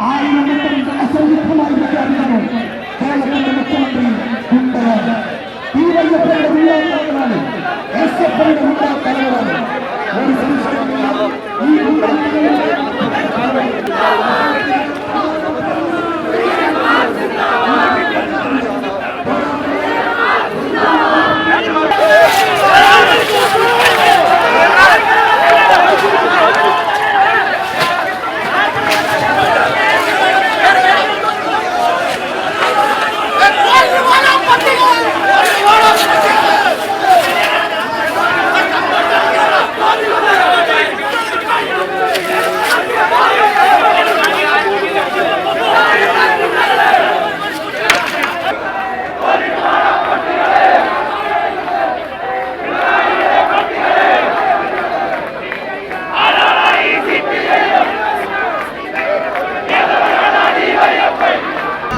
ആയിരം വട്ടം അസംയുക്തമായി പ്രഖ്യാപിക്കുന്നു കേരളത്തിന്റെ മുഖ്യമന്ത്രി ഗുണ്ടയാണ് ഡിവൈഎഫ്ഐയുടെ ഗുണ്ടാത്തലവനാണ് എസ് എഫ് ഐയുടെ ഗുണ്ടാത്തലവനാണ് ഒരു സംശയമില്ല ഈ ഗുണ്ടാത്തലവൻ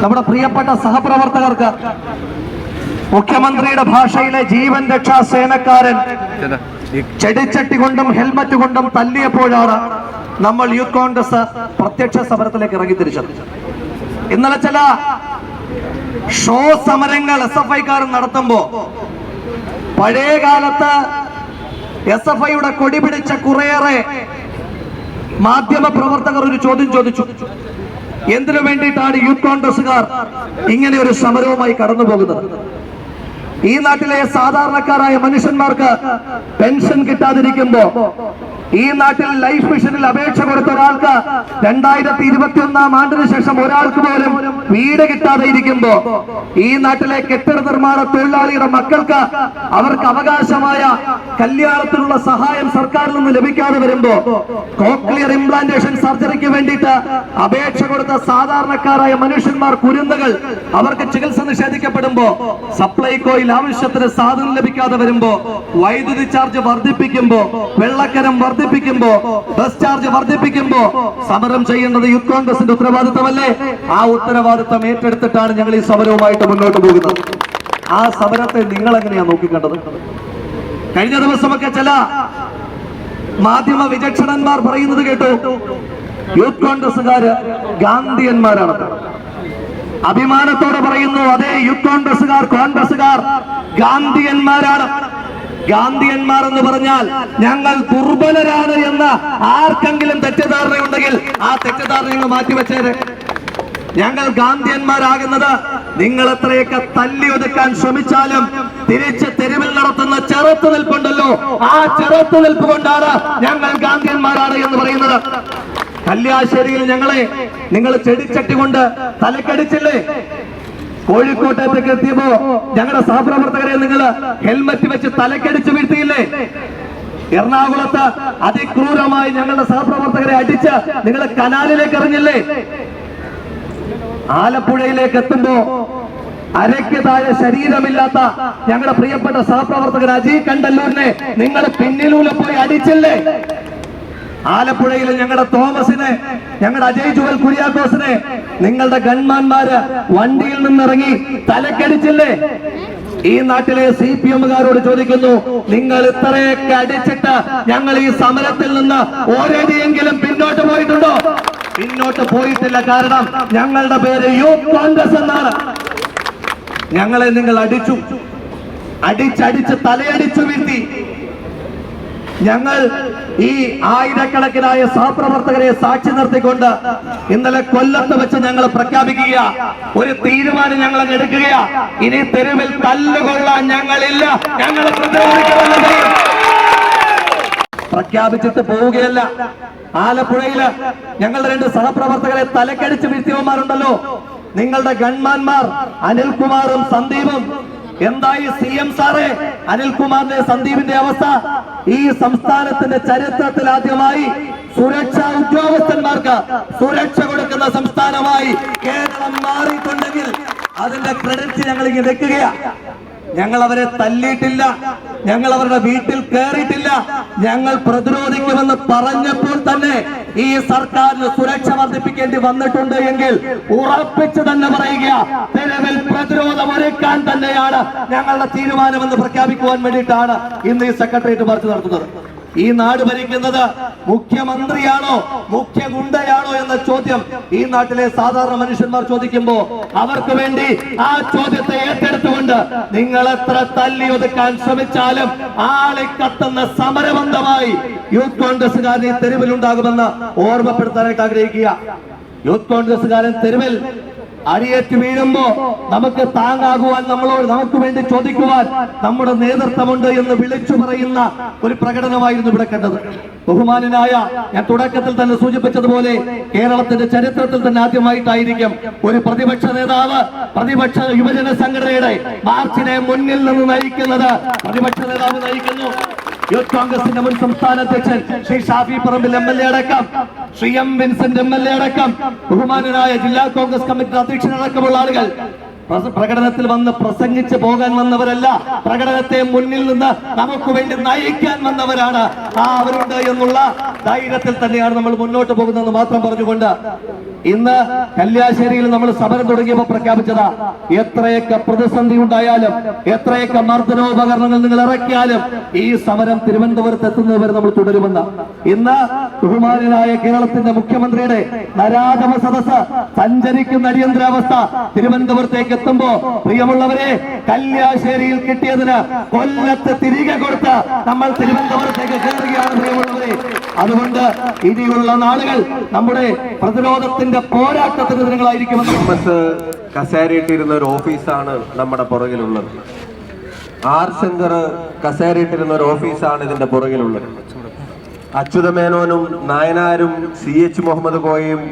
നമ്മുടെ പ്രിയപ്പെട്ട സഹപ്രവർത്തകർക്ക് മുഖ്യമന്ത്രിയുടെ ഭാഷയിലെ ജീവൻ രക്ഷാ സേനക്കാരൻ ചെടിച്ചട്ടി കൊണ്ടും ഹെൽമറ്റ് കൊണ്ടും തല്ലിയപ്പോഴാണ് നമ്മൾ യൂത്ത് കോൺഗ്രസ് പ്രത്യക്ഷ സമരത്തിലേക്ക് ഇറങ്ങി തിരിച്ചത് ഇന്നലെ ചില ഷോ സമരങ്ങൾ എസ് എഫ് ഐക്കാർ നടത്തുമ്പോ പഴയ കാലത്ത് എസ് എഫ് ഐയുടെ കൊടി പിടിച്ച കുറേയേറെ മാധ്യമ പ്രവർത്തകർ ഒരു ചോദ്യം ചോദിച്ചു. എന്തിനു വേണ്ടിയിട്ടാണ് യൂത്ത് കോൺഗ്രസുകാർ ഇങ്ങനെ ഒരു സമരവുമായി കടന്നു പോകുന്നത് ഈ നാട്ടിലെ സാധാരണക്കാരായ മനുഷ്യന്മാർക്ക് പെൻഷൻ കിട്ടാതിരിക്കുമ്പോ ഈ നാട്ടിൽ ലൈഫ് മിഷനിൽ അപേക്ഷ കൊടുത്ത ഒരാൾക്ക് രണ്ടായിരത്തി ഇരുപത്തി ഒന്നാം ആണ്ടിന് ശേഷം ഒരാൾക്ക് പോലും വീട് കിട്ടാതെ ഇരിക്കുമ്പോ ഈ നാട്ടിലെ കെട്ടിട നിർമ്മാണ തൊഴിലാളിയുടെ മക്കൾക്ക് അവർക്ക് അവകാശമായ കല്യാണത്തിനുള്ള സഹായം സർക്കാരിൽ നിന്ന് ലഭിക്കാതെ വരുമ്പോ കോക്ലിയർ ഇംപ്ലാന്റേഷൻ സർജറിക്ക് വേണ്ടിയിട്ട് അപേക്ഷ കൊടുത്ത സാധാരണക്കാരായ മനുഷ്യന്മാർ കുരുന്നുകൾ അവർക്ക് ചികിത്സ നിഷേധിക്കപ്പെടുമ്പോ സപ്ലൈകോയിൽ ആവശ്യത്തിന് സാധനം ലഭിക്കാതെ വരുമ്പോ വൈദ്യുതി ചാർജ് വർദ്ധിപ്പിക്കുമ്പോ വെള്ളക്കരം വർദ്ധിപ്പിക്കുമ്പോ ബസ് ചാർജ് വർദ്ധിപ്പിക്കുമ്പോ സമരം ചെയ്യേണ്ടത് യൂത്ത് കോൺഗ്രസിന്റെ ഉത്തരവാദിത്തമല്ലേ? ആ ഉത്തരവാദിത്തം ഏറ്റെടുത്തിട്ടാണ് ഞങ്ങൾ ഈ സമരവുമായിട്ട് മുന്നോട്ട് പോകുന്നത്. ആ സമരത്തെ നിങ്ങൾ എങ്ങനെയാ നോക്കിക്കണ്ടത്? കഴിഞ്ഞ ദിവസമൊക്കെ ചില മാധ്യമ വിചക്ഷണന്മാർ പറയുന്നത് കേട്ടു. യൂത്ത് കോൺഗ്രസ്സുകാര് ഗാന്ധിയന്മാരാണ്. അഭിമാനത്തോടെ പറയുന്നു അതേ യൂത്ത് കോൺഗ്രസ്സുകാർ കോൺഗ്രസുകാർ ഗാന്ധിയന്മാരാണ്. ഗാന്ധിയന്മാർ എന്ന് പറഞ്ഞാൽ ഞങ്ങൾ ദുർബലരാണ് എന്ന ആർക്കെങ്കിലും തെറ്റിദ്ധാരണയുണ്ടെങ്കിൽ ആ തെറ്റിദ്ധാരണ നിങ്ങൾ മാറ്റിവെച്ചേര് ഞങ്ങൾ ഗാന്ധിയന്മാരാകുന്നത് നിങ്ങൾ എത്രയൊക്കെ തല്ലി ഒതുക്കാൻ ശ്രമിച്ചാലും തിരിച്ച് തെരുവിൽ നടത്തുന്ന ചെറുത്തു നിൽപ്പുണ്ടല്ലോ. ആ ചെറുത്തു നിൽപ്പ് കൊണ്ടാണ് ഞങ്ങൾ ഗാന്ധിയന്മാരാണ് എന്ന് പറയുന്നത്. കല്യാശ്ശേരിയിൽ ഞങ്ങളെ നിങ്ങൾ ചെടിച്ചട്ടി കൊണ്ട് തലക്കടിച്ചില്ലേ? കോഴിക്കോട്ടേക്ക് എത്തിയപ്പോ ഞങ്ങളുടെ സഹപ്രവർത്തകരെ നിങ്ങൾ ഹെൽമറ്റ് വെച്ച് തലക്കടിച്ച് വീഴ്ത്തിയില്ലേ? എറണാകുളത്ത് അതിക്രൂരമായി ഞങ്ങളുടെ സഹപ്രവർത്തകരെ അടിച്ച് നിങ്ങൾ കനാലിലേക്ക് എറിഞ്ഞില്ലേ? ആലപ്പുഴയിലേക്ക് എത്തുമ്പോ അരയ്ക്ക് താഴെ ശരീരമില്ലാത്ത ഞങ്ങളുടെ പ്രിയപ്പെട്ട സഹപ്രവർത്തകർ അജയ് കണ്ടല്ലൂരിനെ നിങ്ങൾ പിന്നിലൂടെ പോയി അടിച്ചില്ലേ? ആലപ്പുഴയിൽ ഞങ്ങളുടെ തോമസിനെ ഞങ്ങളുടെ അജയ് ജുവൽ കുര്യാക്കോസിനെ നിങ്ങളുടെ ഗൺമാന്മാര് വണ്ടിയിൽ നിന്നിറങ്ങി തലക്കടിച്ചില്ലേ? ഈ നാട്ടിലെ സി പി എമ്മുകാരോട് ചോദിക്കുന്നു നിങ്ങൾ ഇത്രയൊക്കെ അടിച്ചിട്ട് ഞങ്ങൾ ഈ സമരത്തിൽ നിന്ന് ഓരോടിയെങ്കിലും പിന്നോട്ട് പോയിട്ടുണ്ടോ? പിന്നോട്ട് പോയിട്ടില്ല കാരണം ഞങ്ങളുടെ പേര് യൂത്ത് കോൺഗ്രസ് എന്നാണ്. ഞങ്ങളെ നിങ്ങൾ അടിച്ചു അടിച്ചടിച്ച് തലയടിച്ചു വീഴ്ത്തി. ഞങ്ങൾ ഈ ആയിരക്കണക്കിനായ സഹപ്രവർത്തകരെ സാക്ഷി നിർത്തിക്കൊണ്ട് ഇന്നലെ കൊല്ലത്ത് വെച്ച് ഞങ്ങൾ പ്രഖ്യാപിക്കുക. ഒരു തീരുമാനം ഞങ്ങൾ എടുക്കുക ഇനി തെരുവിൽ തല്ലുകൊള്ളാൻ ഞങ്ങളില്ല. ഞങ്ങൾ പ്രഖ്യാപിച്ചിട്ട് പോവുകയല്ല. ആലപ്പുഴയിൽ ഞങ്ങളുടെ രണ്ട് സഹപ്രവർത്തകരെ തലക്കടിച്ച് വീഴ്ത്തിയവന്മാരുണ്ടല്ലോ. നിങ്ങളുടെ ഗൺമാന്മാർ അനിൽകുമാറും സന്ദീപും എന്തായി സി എം സാറേ? അനിൽകുമാറിന്റെ സന്ദീപിന്റെ അവസ്ഥ. ഈ സംസ്ഥാനത്തിന്റെ ചരിത്രത്തിൽ ആദ്യമായി സുരക്ഷാ ഉദ്യോഗസ്ഥന്മാർക്ക് സുരക്ഷ കൊടുക്കുന്ന സംസ്ഥാനമായി കേരളം മാറിയിട്ടുണ്ടെങ്കിൽ അതിന്റെ ക്രെഡിറ്റ് ഞങ്ങൾ ഇങ്ങനെ വെക്കുകയാണ് ഞങ്ങൾ അവരെ തല്ലിയിട്ടില്ല. ഞങ്ങൾ അവരുടെ വീട്ടിൽ കയറിയിട്ടില്ല ഞങ്ങൾ പ്രതിരോധിക്കുമെന്ന് പറഞ്ഞപ്പോൾ തന്നെ ഈ സർക്കാരിന് സുരക്ഷ വർദ്ധിപ്പിക്കേണ്ടി വന്നിട്ടുണ്ട് എങ്കിൽ ഉറപ്പിച്ചു തന്നെ പറയുക നിലവിൽ പ്രതിരോധം ഒരുക്കാൻ തന്നെയാണ് ഞങ്ങളുടെ തീരുമാനമെന്ന് പ്രഖ്യാപിക്കുവാൻ വേണ്ടിയിട്ടാണ് ഇന്ന് ഈ സെക്രട്ടേറിയറ്റ് മാർച്ച് നടത്തുന്നത്. ഈ നാട് ഭരിക്കുന്നത് മുഖ്യമന്ത്രിയാണോ മുഖ്യ ഗുണ്ടയാണോ എന്ന ചോദ്യം ഈ നാട്ടിലെ സാധാരണ മനുഷ്യന്മാർ ചോദിക്കുമ്പോ അവർക്ക് വേണ്ടി ആ ചോദ്യത്തെ ഏറ്റെടുത്തുകൊണ്ട് നിങ്ങൾ എത്ര തല്ലി ഒതുക്കാൻ ശ്രമിച്ചാലും ആളെ കത്തുന്ന സമരബന്ധമായി യൂത്ത് കോൺഗ്രസുകാരനെ തെരുവിലുണ്ടാകുമെന്ന് ഓർമ്മപ്പെടുത്താനായിട്ട് ആഗ്രഹിക്കുക. യൂത്ത് കോൺഗ്രസ്സുകാരൻ തെരുവിൽ അടിയേറ്റ് വീഴുമ്പോ നമുക്ക് താങ്ങാകുവാൻ നമ്മളോട് നമുക്ക് വേണ്ടി ചോദിക്കുവാൻ നമ്മുടെ നേതൃത്വമുണ്ട് എന്ന് വിളിച്ചു പറയുന്ന ഒരു പ്രകടനമായിരുന്നു ഇവിടെ കണ്ടത്. ബഹുമാനനായ ഞാൻ തുടക്കത്തിൽ തന്നെ സൂചിപ്പിച്ചതുപോലെ കേരളത്തിന്റെ ചരിത്രത്തിൽ തന്നെ ആദ്യമായിട്ടായിരിക്കും ഒരു പ്രതിപക്ഷ നേതാവ് പ്രതിപക്ഷ യുവജന സംഘടനയുടെ മാർച്ചിനെ മുന്നിൽ നിന്ന് നയിക്കുന്നത്. പ്രതിപക്ഷ നേതാവ് നയിക്കുന്നു. യൂത്ത് കോൺഗ്രസിന്റെ മുൻ സംസ്ഥാന അധ്യക്ഷൻ Shri Shafi Parambil M L A അടക്കം Shri M Vincent M L A അടക്കം ബഹുമാനനായ ജില്ലാ കോൺഗ്രസ് കമ്മിറ്റി അധ്യക്ഷനടക്കമുള്ള ആളുകൾ. പ്രകടനത്തിൽ വന്ന് പ്രസംഗിച്ചു പോകാൻ വന്നവരല്ല പ്രകടനത്തെ മുന്നിൽ നിന്ന് നമുക്ക് വേണ്ടി നയിക്കാൻ വന്നവരാണ് ആ അവരുണ്ട് എന്നുള്ള ധൈര്യത്തിൽ തന്നെയാണ് നമ്മൾ മുന്നോട്ട് പോകുന്നതെന്ന് മാത്രം പറഞ്ഞുകൊണ്ട് ഇന്ന് കല്യാശ്ശേരിയിൽ നമ്മൾ സമരം തുടങ്ങിയപ്പോൾ പ്രഖ്യാപിച്ചതാ എത്രയൊക്കെ പ്രതിസന്ധി ഉണ്ടായാലും എത്രയൊക്കെ മർദ്ദനോപകരണങ്ങൾ നിങ്ങൾ ഇറക്കിയാലും ഈ സമരം തിരുവനന്തപുരത്ത് എത്തുന്നത് വരെ നമ്മൾ തുടരുമെന്ന്. ഇന്ന് ബഹുമാനായ കേരളത്തിന്റെ മുഖ്യമന്ത്രിയുടെ നരാധമ സദസ് സഞ്ചരിക്കുന്ന അടിയന്തരാവസ്ഥ തിരുവനന്തപുരത്തേക്ക് എത്തുമ്പോ പ്രിയമുള്ളവരെ കല്യാശ്ശേരിയിൽ കിട്ടിയതിന് കൊല്ലത്ത് തിരികെ കൊടുത്ത് നമ്മൾ തിരുവനന്തപുരത്തേക്ക് കയറുകയാണ് പ്രിയമുള്ളവരെ. അതുകൊണ്ട് ഇനിയുള്ള നാളുകൾ നമ്മുടെ പ്രതിരോധത്തിന്റെ പോരാട്ടത്തിന് ദിനങ്ങളായിരിക്കുമെന്ന് ദിനങ്ങളായിരിക്കും എസ് കസേരയിട്ടിരുന്ന ഒരു ഓഫീസാണ് നമ്മുടെ പുറകിലുള്ളത്. ആർ ശങ്കർ കസേരയിട്ടിരുന്ന ഒരു ഓഫീസാണ് ഇതിന്റെ പുറകിലുള്ളത്. അച്യുതമേനോനും നായനാരും സി എച്ച് മുഹമ്മദ് കോയയും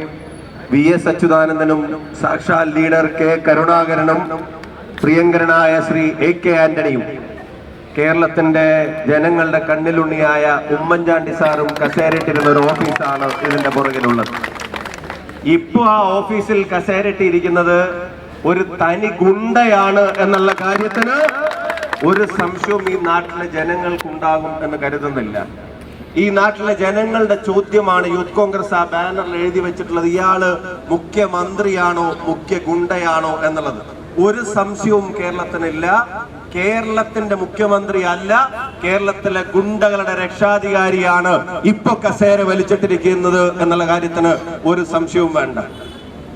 വി എസ് അച്യുതാനന്ദനും സാക്ഷാൽ ലീഡർ കെ കരുണാകരനും പ്രിയങ്കരനായ ശ്രീ എ കെ ആന്റണിയും കേരളത്തിന്റെ ജനങ്ങളുടെ കണ്ണിലുണ്ണിയായ ഉമ്മൻചാണ്ടി സാറും കസേരയിട്ടിരുന്ന ഒരു ഓഫീസാണ് ഇതിന്റെ പുറകിലുള്ളത്. ഇപ്പൊ ആ ഓഫീസിൽ കസേരട്ടിയിരിക്കുന്നത് ഒരു തനി ഗുണ്ടയാണ് എന്നുള്ള കാര്യത്തിന് ഒരു സംശയവും ഈ നാട്ടിലെ ജനങ്ങൾക്കുണ്ടാകും എന്ന് കരുതുന്നില്ല. ഈ നാട്ടിലെ ജനങ്ങളുടെ ചോദ്യമാണ് യൂത്ത് കോൺഗ്രസ് ആ ബാനറിൽ എഴുതി വെച്ചിട്ടുള്ളത് ഇയാൾ മുഖ്യമന്ത്രിയാണോ മുഖ്യ ഗുണ്ടയാണോ എന്നുള്ളത്. ഒരു സംശയവും കേരളത്തിനില്ല. കേരളത്തിന്റെ മുഖ്യമന്ത്രി അല്ല കേരളത്തിലെ ഗുണ്ടകളുടെ രക്ഷാധികാരിയാണ് ഇപ്പൊ കസേര വലിച്ചിട്ടിരിക്കുന്നത് എന്നുള്ള കാര്യത്തിന് ഒരു സംശയവും വേണ്ട.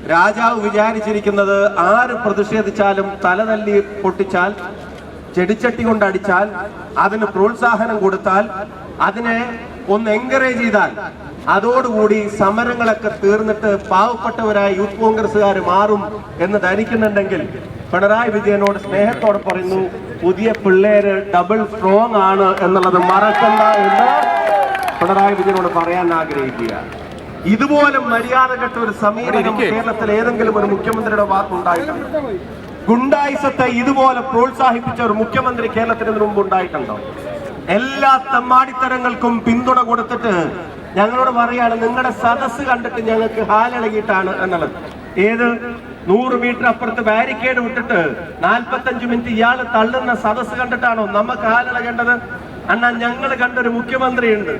രാജാവ് വിചാരിച്ചിരിക്കുന്നത് ആര് പ്രതിഷേധിച്ചാലും തലതല്ലി പൊട്ടിച്ചാൽ ചെടിച്ചട്ടി കൊണ്ട് അടിച്ചാൽ അതിന് പ്രോത്സാഹനം കൊടുത്താൽ അതിനെ ഒന്ന് എൻകറേജ് ചെയ്താൽ അതോടുകൂടി സമരങ്ങളൊക്കെ തീർന്നിട്ട് പാവപ്പെട്ടവരായ യൂത്ത് കോൺഗ്രസ്സുകാർ മാറും എന്ന് ധരിക്കുന്നുണ്ടെങ്കിൽ പിണറായി വിജയനോട് സ്നേഹത്തോടെ പറയുന്നു പുതിയ പിള്ളേര് ഡബിൾ സ്ട്രോങ് ആണ് എന്നുള്ളത് മറക്കണ്ട എന്ന് പിണറായി വിജയനോട് പറയാൻ ആഗ്രഹിക്കുക. ഇതുപോലെ മര്യാദ കെട്ട ഒരു സമീപനം കേരളത്തിൽ ഏതെങ്കിലും ഒരു മുഖ്യമന്ത്രിയുടെ ഭാഗത്തുണ്ടായിട്ടുണ്ട് ഗുണ്ടായിസത്തെ ഇതുപോലെ പ്രോത്സാഹിപ്പിച്ച ഒരു മുഖ്യമന്ത്രി കേരളത്തിന് മുമ്പ് ഉണ്ടായിട്ടുണ്ടോ? എല്ലാ തമ്മാടിത്തരങ്ങൾക്കും പിന്തുണ കൊടുത്തിട്ട് ഞങ്ങളോട് പറയാണ് നിങ്ങളുടെ സദസ് കണ്ടിട്ട് ഞങ്ങൾക്ക് ഹാലിളകിയിട്ടാണ് എന്നുള്ളത്. ഏത്? നൂറ് മീറ്റർ അപ്പുറത്ത് ബാരിക്കേഡ് വിട്ടിട്ട് നാൽപ്പത്തഞ്ച് മിനിറ്റ് ഇയാൾ തള്ളുന്ന സദസ് കണ്ടിട്ടാണോ? നമുക്ക് കാലിളകേണ്ടത് അണ്ണാ ഞങ്ങൾ കണ്ടൊരു മുഖ്യമന്ത്രിയുണ്ട്.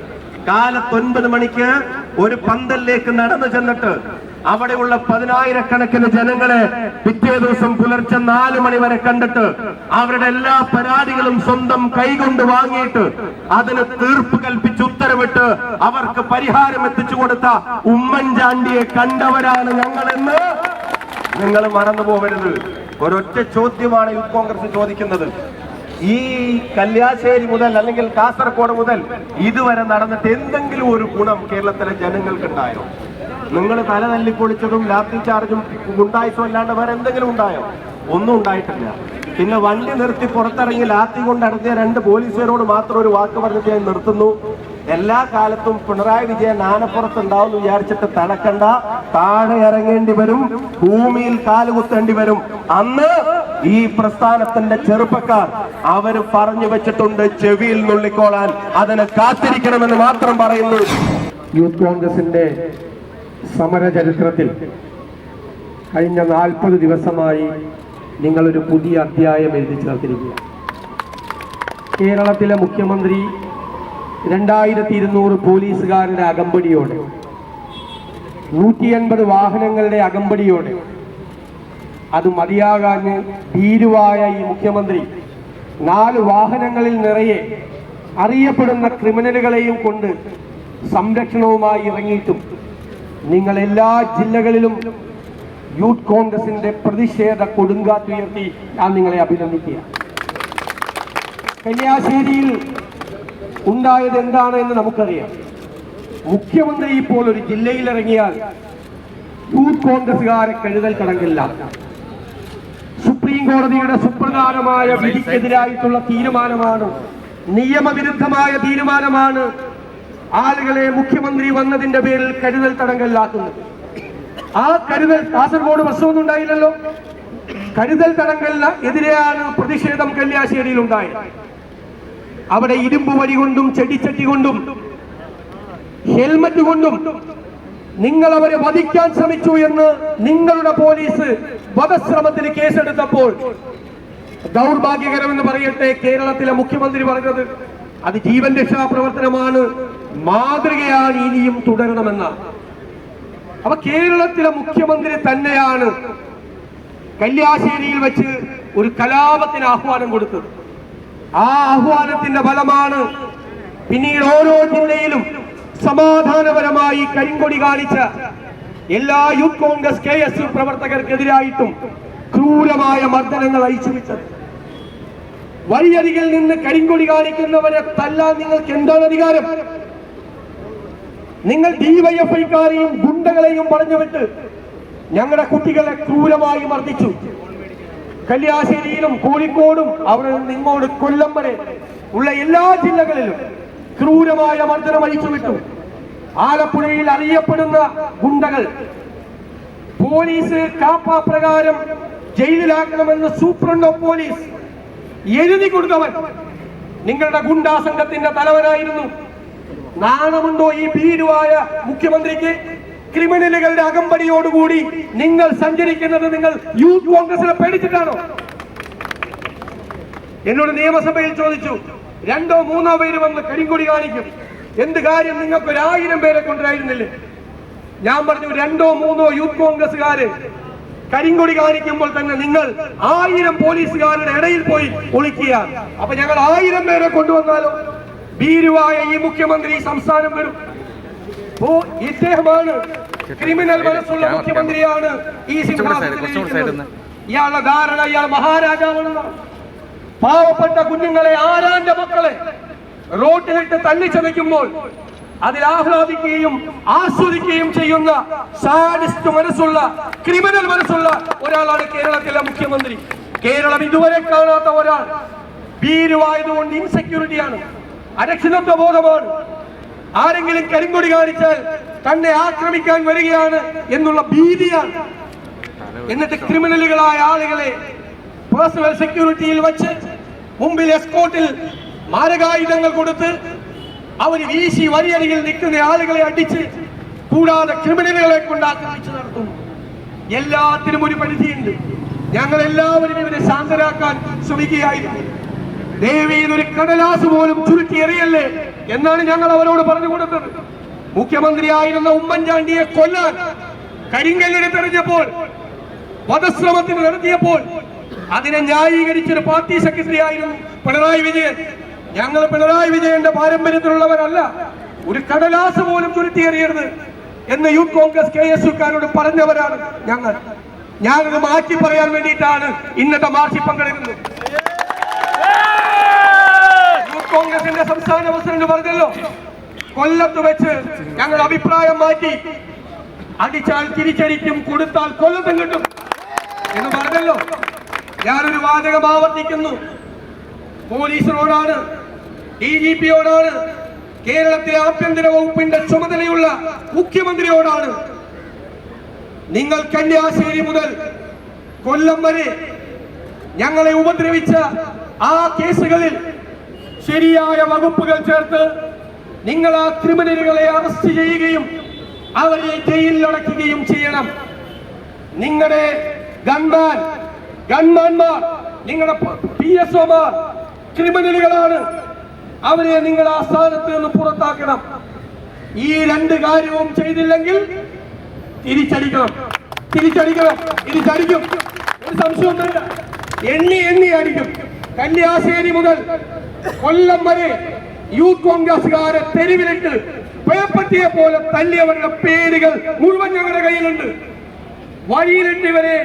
കാലത്ത് ഒൻപത് മണിക്ക് ഒരു പന്തലിലേക്ക് നടന്നു ചെന്നിട്ട് അവിടെയുള്ള പതിനായിരക്കണക്കിന് ജനങ്ങളെ പിറ്റേ ദിവസം പുലർച്ചെ നാല് മണി വരെ കണ്ടിട്ട് അവരുടെ എല്ലാ പരാതികളും സ്വന്തം കൈകൊണ്ട് വാങ്ങിയിട്ട് അതിന് തീർപ്പ് കൽപ്പിച്ച് ഉത്തരവിട്ട് അവർക്ക് പരിഹാരം എത്തിച്ചു കൊടുത്ത ഉമ്മൻചാണ്ടിയെ കണ്ടവരാണ് ഞങ്ങളെന്ന് നിങ്ങൾ മറന്നു പോകരുത് ഒരൊറ്റ ചോദ്യമാണ് യൂത്ത് കോൺഗ്രസ് ചോദിക്കുന്നത്. ഈ കല്യാശ്ശേരി മുതൽ അല്ലെങ്കിൽ കാസർഗോഡ് മുതൽ ഇതുവരെ നടന്നിട്ട് എന്തെങ്കിലും ഒരു ഗുണം കേരളത്തിലെ ജനങ്ങൾക്കുണ്ടായോ? നിങ്ങൾ തല തല്ലിപ്പൊളിച്ചതും ലാത്തി ചാർജും ഗുണ്ടായിസും അല്ലാണ്ട് വേറെ എന്തെങ്കിലും ഉണ്ടായോ? ഒന്നും ഉണ്ടായിട്ടില്ല. പിന്നെ വണ്ടി നിർത്തി പുറത്തിറങ്ങി ലാത്തി കൊണ്ട് രണ്ട് പോലീസുകാരോട് മാത്രം ഒരു വാക്ക് പറഞ്ഞിട്ട് ഞാൻ നിർത്തുന്നു. എല്ലാ കാലത്തും പിണറായി വിജയൻ ആനപ്പുറത്ത് ഉണ്ടാവും എന്ന് വിചാരിച്ചിട്ട് തടക്കണ്ട. താഴെ ഇറങ്ങേണ്ടി വരും ഭൂമിയിൽ കാലുകുത്തേണ്ടി വരും. അന്ന് ഈ പ്രസ്ഥാനത്തിന്റെ ചെറുപ്പക്കാർ അവർ പറഞ്ഞു വെച്ചിട്ടുണ്ട് ചെവിയിൽ നുള്ളിക്കോളാൻ അതിന് കാത്തിരിക്കണമെന്ന് മാത്രം പറയുന്നു. യൂത്ത് കോൺഗ്രസിന്റെ സമര ചരിത്രത്തിൽ കഴിഞ്ഞ നാൽപ്പത് ദിവസമായി നിങ്ങളൊരു പുതിയ അധ്യായം എഴുതി ചേർത്തിരിക്കുക കേരളത്തിലെ മുഖ്യമന്ത്രി രണ്ടായിരത്തി ഇരുന്നൂറ് പോലീസുകാരുടെ അകമ്പടിയോടെ. നൂറ്റി എൺപത് വാഹനങ്ങളുടെ അകമ്പടിയോടെ. അത് മതിയാകാൻ ഭീരുവായ ഈ മുഖ്യമന്ത്രി നാല് വാഹനങ്ങളിൽ നിറയെ അറിയപ്പെടുന്ന ക്രിമിനലുകളെയും കൊണ്ട് സംരക്ഷണവുമായി ഇറങ്ങിയിട്ടും നിങ്ങൾ എല്ലാ ജില്ലകളിലും യൂത്ത് കോൺഗ്രസിന്റെ പ്രതിഷേധ കൊടുങ്കാറ്റുയർത്തി ഞാൻ നിങ്ങളെ അഭിനന്ദിക്കുക കന്യാശ്ശേരിയിൽ ഉണ്ടായത് എന്താണ് എന്ന് നമുക്കറിയാം. മുഖ്യമന്ത്രി ഇപ്പോൾ ഒരു ജില്ലയിൽ ഇറങ്ങിയാൽ യൂത്ത് കോൺഗ്രസുകാരെ കഴുതൽ കടങ്കില്ല. സുപ്രീം കോടതിയുടെ സുപ്രധാനമായ വിധിക്കെതിരായിട്ടുള്ള തീരുമാനമാണ് നിയമവിരുദ്ധമായ തീരുമാനമാണ് ആളുകളെ മുഖ്യമന്ത്രി വന്നതിന്റെ പേരിൽ കരുതൽ തടങ്കലിലാക്കുന്നത്. ആ കരുതൽ കാസർഗോഡ് പ്രശ്നമൊന്നും ഉണ്ടായില്ലല്ലോ. കരുതൽ തടങ്കലിന് എതിരെയാണ് പ്രതിഷേധം കല്യാശ്ശേരിയിൽ ഉണ്ടായത്. അവിടെ ഇരുമ്പ് വഴി കൊണ്ടും ചെടിച്ചട്ടി കൊണ്ടും ഹെൽമറ്റ് കൊണ്ടും നിങ്ങൾ അവരെ വധിക്കാൻ ശ്രമിച്ചു എന്ന് നിങ്ങളുടെ പോലീസ് വധശ്രമത്തിന് കേസെടുത്തപ്പോൾ ദൗർഭാഗ്യകരമെന്ന് പറയട്ടെ കേരളത്തിലെ മുഖ്യമന്ത്രി പറഞ്ഞത് അത് ജീവൻ രക്ഷാ പ്രവർത്തനമാണ് മാതൃകയാണ് ഇനിയും തുടരണമെന്ന. അപ്പൊ കേരളത്തിലെ മുഖ്യമന്ത്രി തന്നെയാണ് കല്യാശ്ശേരിയിൽ വെച്ച് ഒരു കലാപത്തിന് ആഹ്വാനം കൊടുത്തത്. ആ ആഹ്വാനത്തിന്റെ ഫലമാണ് പിന്നീട് ഓരോ ജില്ലയിലും സമാധാനപരമായി കരിങ്കൊടി കാണിച്ച എല്ലാ youth Congress K S U പ്രവർത്തകർക്കെതിരായിട്ടും ക്രൂരമായ മർദ്ദനങ്ങൾ അയച്ചുവിട്ടത് വഴിയരികിൽ നിന്ന് കരിങ്കൊടി കാണിക്കുന്നവരെ തല്ലാൻ നിങ്ങൾക്ക് എന്താണ് അധികാരം? നിങ്ങൾ ഡിവൈഎഫ്ഐക്കാരെയും ഗുണ്ടകളെയും പറഞ്ഞുവിട്ട് ഞങ്ങളുടെ കുട്ടികളെ ക്രൂരമായി മർദ്ദിച്ചു. കല്യാശ്ശേരിയിലും കോഴിക്കോടും അവിടെ നിന്ന് ഇങ്ങോട്ട് കൊല്ലം വരെ ഉള്ള എല്ലാ ജില്ലകളിലും ക്രൂരമായ മർദ്ദനം അഴിച്ചുവിട്ടു ആലപ്പുഴയിൽ അറിയപ്പെടുന്ന ഗുണ്ടകൾ പോലീസ് കാപ്പ പ്രകാരം ജയിലിലാക്കണമെന്ന് സൂപ്രണ്ട് ഓഫ് പോലീസ് എഴുതി കൊടുത്തവൻ. നിങ്ങളുടെ ഗുണ്ടാ സംഘത്തിന്റെ തലവനായിരുന്നു. നാണമുണ്ടോ ഈ ഭീരുവായ മുഖ്യമന്ത്രിക്ക്? ക്രിമിനലുകളുടെ അകമ്പടിയോടുകൂടി നിങ്ങൾ സഞ്ചരിക്കുന്നത് നിങ്ങൾ യൂത്ത് കോൺഗ്രസിനെ പേടിച്ചിട്ടാണോ? എന്നോട് നിയമസഭയിൽ ചോദിച്ചു രണ്ടോ മൂന്നോ പേര് വന്ന് കരിങ്കൊടി കാണിക്കും. എന്ത് കാര്യം നിങ്ങൾക്ക് ഒരായിരം പേരെ കൊണ്ടുവരായിരുന്നില്ലേ? ഞാൻ പറഞ്ഞു രണ്ടോ മൂന്നോ യൂത്ത് കോൺഗ്രസ്സുകാര് കരിങ്കൊടി കാണിക്കുമ്പോൾ തന്നെ നിങ്ങൾ ആയിരം പോലീസുകാരുടെ ഇടയിൽ പോയി ഒളിക്കുക. അപ്പൊ ഞങ്ങൾ ആയിരം പേരെ കൊണ്ടുവന്നാലോ? ഭീരുവായ ഈ മുഖ്യമന്ത്രി സംസ്ഥാനം വരും ഓ ഇദ്ദേഹമാണ് ക്രിമിനൽ മനസ്സുള്ള മുഖ്യമന്ത്രിയാണ് ഈ സിംഹാസനത്തിൽ ഇയാളുടെ ധാരണ ഇയാൾ മഹാരാജാവാണെന്നാണ് പാവപ്പെട്ട കുഞ്ഞുങ്ങളെ ആരാന്റെ മക്കളെ? റോട്ടിലിട്ട് തല്ലിച്ചതയ്ക്കുമ്പോൾ അതിൽ ആഹ്ലാദിക്കുകയും ആസ്വദിക്കുകയും ചെയ്യുന്ന സാഡിസ്റ്റ് മനസ്സുള്ള ക്രിമിനൽ മനസ്സുള്ള ഒരാളാണ് കേരളത്തിലെ മുഖ്യമന്ത്രി. കേരളം ഇതുവരെ കാണാത്ത ഒരാൾ. ഭീരുവായതുകൊണ്ട് ഇൻസെക്യൂരിറ്റിയാണ് അരക്ഷിതത്വ ബോധമാണ്. ആരെങ്കിലും കരിങ്കൊടി കാണിച്ചാൽ തന്നെ ആക്രമിക്കാൻ വരികയാണ് എന്നുള്ള ഭീതിയാണ്. എന്നിട്ട് ക്രിമിനലുകളായ ആളുകളെ പേഴ്സണൽ സെക്യൂരിറ്റിയിൽ വച്ച് മുമ്പിൽ എസ്കോട്ടിൽ മാരകായുധങ്ങൾ കൊടുത്ത് അവർ വീശി വരിയരികിൽ നിൽക്കുന്ന ആളുകളെ അടിച്ച് കൂടാതെ ക്രിമിനലുകളെ കൊണ്ട് ആക്രമിച്ചു നടത്തുന്നു. എല്ലാത്തിനും ഒരു പരിധിയുണ്ട്. ഞങ്ങൾ എല്ലാവരും ഇവരെ ശാന്തരാക്കാൻ ശ്രമിക്കുകയായിരുന്നു. ദേവിയിൽ ഒരു കടലാസ് പോലും ചുരുട്ടി എറിയല്ലേ എന്നാണ് ഞങ്ങൾ അവരോട് പറഞ്ഞു കൊടുത്തത്. മുഖ്യമന്ത്രിയായിരുന്ന ഉമ്മൻചാണ്ടിയെ കൊല്ലാൻ കരിങ്കല്ലെടുത്തെറിഞ്ഞപ്പോൾ വധശ്രമത്തിന് നടത്തിയപ്പോൾ അതിനെ ന്യായീകരിച്ചൊരു പാർട്ടി സെക്രട്ടറി ആയിരുന്നു പിണറായി വിജയൻ. ഞങ്ങൾ പിണറായി വിജയന്റെ പാരമ്പര്യത്തിലുള്ളവരല്ല. ഒരു കടലാസ് പോലും ചുരുത്തിയെറിയരുത് എന്ന് യൂത്ത് കോൺഗ്രസ് കെ എസ് യുക്കാരോട് പറഞ്ഞവരാണ് ഞങ്ങൾ. ഞാനത് മാറ്റി പറയാൻ വേണ്ടിയിട്ടാണ് ഇന്നത്തെ മാർച്ചിൽ പങ്കെടുക്കുന്നത് യൂത്ത് കോൺഗ്രസിന്റെ സംസ്ഥാന പ്രസിഡന്റ് പറഞ്ഞല്ലോ കൊല്ലത്ത് വെച്ച് ഞങ്ങൾ അഭിപ്രായം മാറ്റി അടിച്ചാൽ തിരിച്ചടിക്കും കൊടുത്താൽ കൊല്ലത്തും കിട്ടും. എന്ന് പറഞ്ഞല്ലോ. ഞാനൊരു വാചകം ആവർത്തിക്കുന്നു. പോലീസിനോടാണ് ഡി ജി പിയോടാണ് കേരളത്തിലെ ആഭ്യന്തര വകുപ്പിന്റെ ചുമതലയുള്ള മുഖ്യമന്ത്രിയോടാണ്. നിങ്ങൾ കന്യാശ്ശേരി മുതൽ കൊല്ലം വരെ ഞങ്ങളെ ഉപദ്രവിച്ച ആ കേസുകളിൽ ശരിയായ വകുപ്പുകൾ ചേർത്ത് നിങ്ങൾ ആ ക്രിമിനലുകളെ അറസ്റ്റ് ചെയ്യുകയും അവരെ ജയിലിൽ അടയ്ക്കുകയും ചെയ്യണം. നിങ്ങളുടെ ഗൺമാൻ ഗൺമാൻമാർ നിങ്ങളുടെ ക്രിമിനലുകളാണ്. അവരെ നിങ്ങൾ ആ സ്ഥാനത്ത് നിന്ന് പുറത്താക്കണം. ഈ രണ്ട് കാര്യവും ചെയ്തില്ലെങ്കിൽ തിരിച്ചടിക്കണം. തിരിച്ചടിക്കണം. തിരിച്ചടിക്കും. ഒരു സംശയം എണ്ണി എണ്ണി അടിക്കും. കന്യാശ്ശേരി മുതൽ കൊല്ലം വരെ യൂത്ത് കോൺഗ്രസുകാരെ തെരുവിലിട്ട് പേപ്പറ്റിയെ പോലെ തല്ലിയവരുടെ പേരുകൾ മുഴുവൻ ഞങ്ങളുടെ കയ്യിലുണ്ട്. വഴിയിലിട്ട് ഇവരെ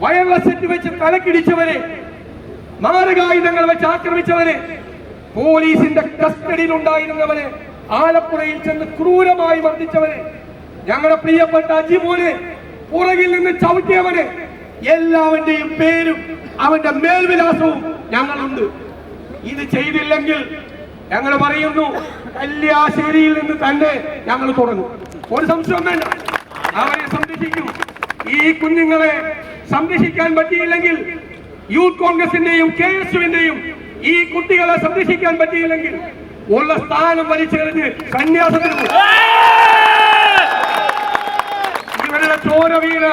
വയർലെസ് സെറ്റ് വെച്ച് തലക്കിടിച്ചവരെ മാരകായുധങ്ങൾ വെച്ച് ആക്രമിച്ചവരെ പോലീസിന്റെ കസ്റ്റഡിയിൽ ഉണ്ടായിരുന്നവരെ ആലപ്പുഴയിൽ ചെന്ന് ക്രൂരമായി വർദ്ധിച്ചവരെ ഞങ്ങളുടെ പ്രിയപ്പെട്ട അജിമോനെ പുറകിൽ നിന്ന് ചവിട്ടിയവനെ എല്ലാവന്റെയും പേരും അവന്റെ മേൽവിലാസവും ഞങ്ങളുണ്ട്. ഇത് ചെയ്തില്ലെങ്കിൽ ഞങ്ങൾ പറയുന്നു കല്യാശ്ശേരിയിൽ നിന്ന് തന്നെ ഞങ്ങൾ തുടങ്ങും. ഒരു സംശയം വേണ്ട. അവരെ സംരക്ഷിക്കും. ഈ കുഞ്ഞുങ്ങളെ സംരക്ഷിക്കാൻ പറ്റിയില്ലെങ്കിൽ യൂത്ത് കോൺഗ്രസിന്റെയും കെ എസ് യുവിന്റെയും ഈ കുട്ടികളെ സംരക്ഷിക്കാൻ പറ്റിയില്ലെങ്കിൽ ഉള്ള സ്ഥാനം വലിച്ചെറിഞ്ഞ് സന്യാസത്തിന് പോകും. ഇവരുടെ ചോര വീണ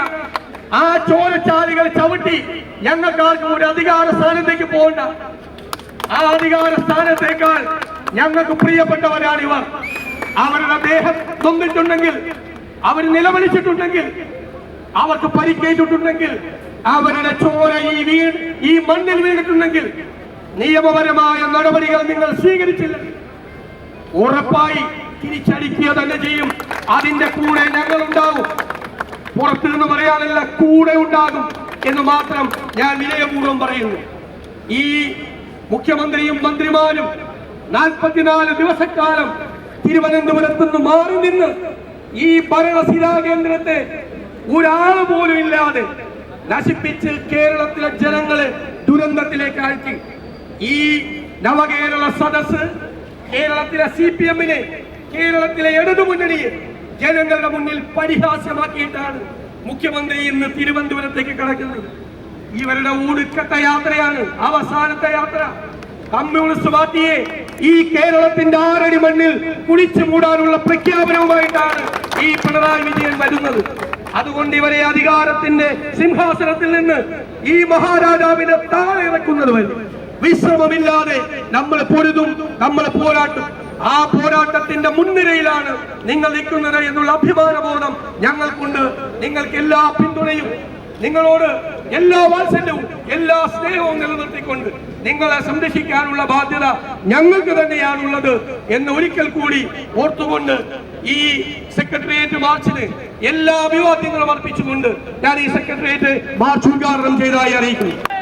ആ ചോരച്ചാലികൾ ചവിട്ടി ഞങ്ങൾക്കാർക്കും ഒരു അധികാര സ്ഥാനത്തേക്ക് പോകണ്ട. ആ അധികാര സ്ഥാനത്തേക്കാൾ ഞങ്ങൾക്ക് പ്രിയപ്പെട്ടവരാണ് ഇവർ. അവരുടെ ദേഹം തൊന്നിട്ടുണ്ടെങ്കിൽ അവർ നിലവിളിച്ചിട്ടുണ്ടെങ്കിൽ അവർക്ക് പരിക്കേറ്റിട്ടുണ്ടെങ്കിൽ അവരുടെ ചോര ഈ വീൺ ഈ മണ്ണിൽ വീണിട്ടുണ്ടെങ്കിൽ നിയമപരമായ നടപടികൾ നിങ്ങൾ സ്വീകരിച്ചില്ല. ഉറപ്പായി തിരിച്ചടിക്കുക തന്നെ ചെയ്യും. അതിന്റെ കൂടെ ഞങ്ങൾ ഉണ്ടാകും പുറത്തു നിന്ന് പറയാനല്ല കൂടെ ഉണ്ടാകും എന്ന് മാത്രം ഞാൻ വിനയപൂർവം പറയുന്നു. ഈ മുഖ്യമന്ത്രിയും മന്ത്രിമാരും നാൽപ്പത്തിനാല് ദിവസക്കാലം തിരുവനന്തപുരത്ത് നിന്ന് മാറി നിന്ന് ഈ ഭരണശിലാ കേന്ദ്രത്തെ ഒരാൾ പോലും ഇല്ലാതെ നശിപ്പിച്ച് കേരളത്തിലെ ജനങ്ങളെ ദുരന്തത്തിലേക്ക് ആഴ്ത്തി. ഈ നവകേരള സദസ് കേരളത്തിലെ സി പി എമ്മിനെ കേരളത്തിലെ ഇടതുമുന്നണിയെ ജനങ്ങളുടെ മുന്നിൽ പരിഹാസ്യമാക്കിയിട്ടാണ് മുഖ്യമന്ത്രി ഇന്ന് തിരുവനന്തപുരത്തേക്ക് കടക്കുന്നത്. ഇവരുടെ ഊടുക്കത്തെ യാത്രയാണ് അവസാനത്തെ യാത്ര. കമ്മ്യൂണിസ്റ്റ് പാർട്ടിയെ ഈ കേരളത്തിന്റെ ആറടി മണ്ണിൽ കുഴിച്ചു മൂടാനുള്ള പ്രഖ്യാപനവുമായിട്ടാണ് ഈ പിണറായി വിജയൻ വരുന്നത്. അതുകൊണ്ട് ഇവരെ അധികാരത്തിന്റെ സിംഹാസനത്തിൽ നിന്ന് ഈ മഹാരാജാവിനെ താഴെ ഇറക്കുന്നത് വരെ വിശ്രമമില്ലാതെ നമ്മൾ പൊരുതും നമ്മൾ പോരാട്ടും. ആ പോരാട്ടത്തിന്റെ മുൻനിരയിലാണ് നിങ്ങൾ നിൽക്കുന്നത് എന്നുള്ള അഭിമാനബോധം ഞങ്ങൾക്കുണ്ട്. നിങ്ങൾക്ക് എല്ലാ പിന്തുണയും നിങ്ങളോട് എല്ലാ വാത്സല്യവും എല്ലാ സ്നേഹവും നിലനിർത്തിക്കൊണ്ട് നിങ്ങളെ സംരക്ഷിക്കാനുള്ള ബാധ്യത ഞങ്ങൾക്ക് തന്നെയാണുള്ളത് എന്ന് ഒരിക്കൽ കൂടി ഓർത്തുകൊണ്ട് ഈ സെക്രട്ടേറിയറ്റ് മാർച്ചിന് എല്ലാ അഭിവാദ്യങ്ങളും അർപ്പിച്ചുകൊണ്ട് ഞാൻ ഈ സെക്രട്ടേറിയറ്റ് മാർച്ച് ഉദ്ഘാടനം ചെയ്തതായി അറിയിക്കുന്നു.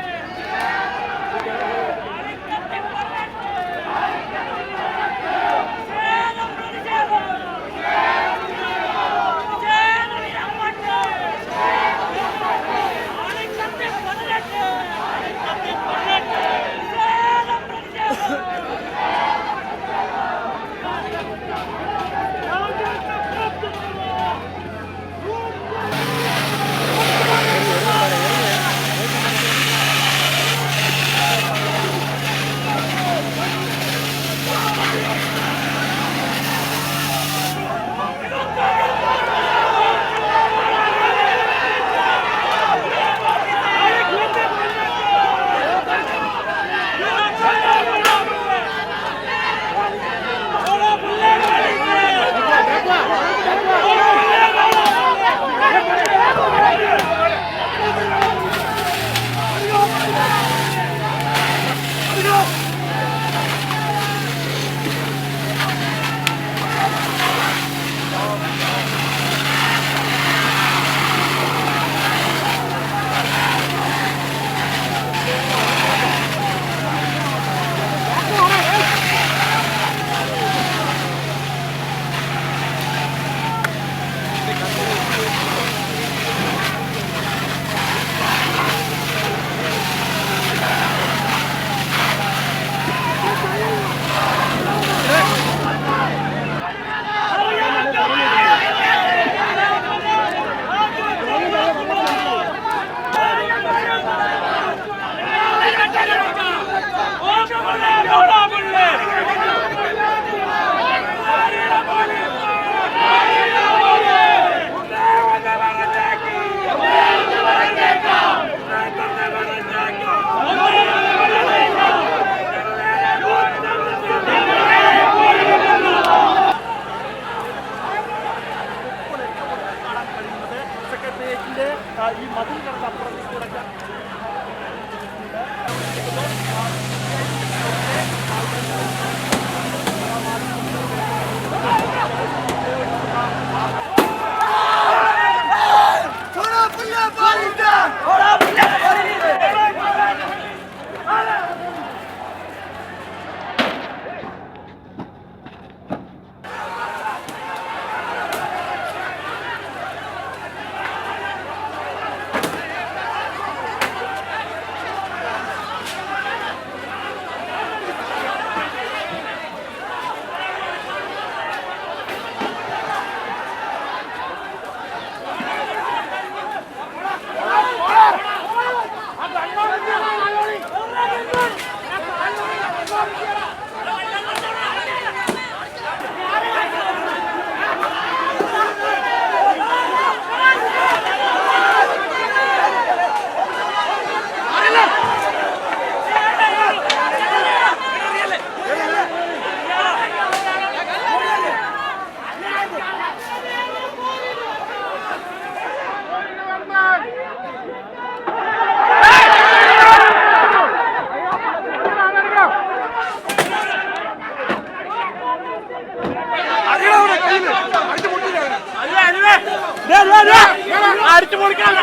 അടിച്ചു പൊളിക്കാൻ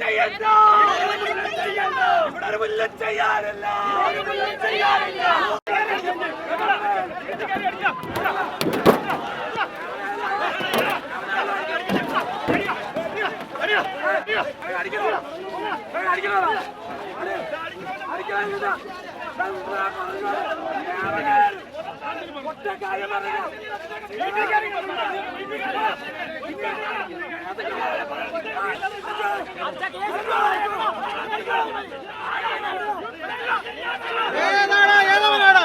ചെയ്യണ്ട? ഇവിടെ മുല്ല ചെയ്യാറില്ല. ചെയ്യാറില്ല. അടിക്കണോ ഏതാണ് ഏതവനാണ്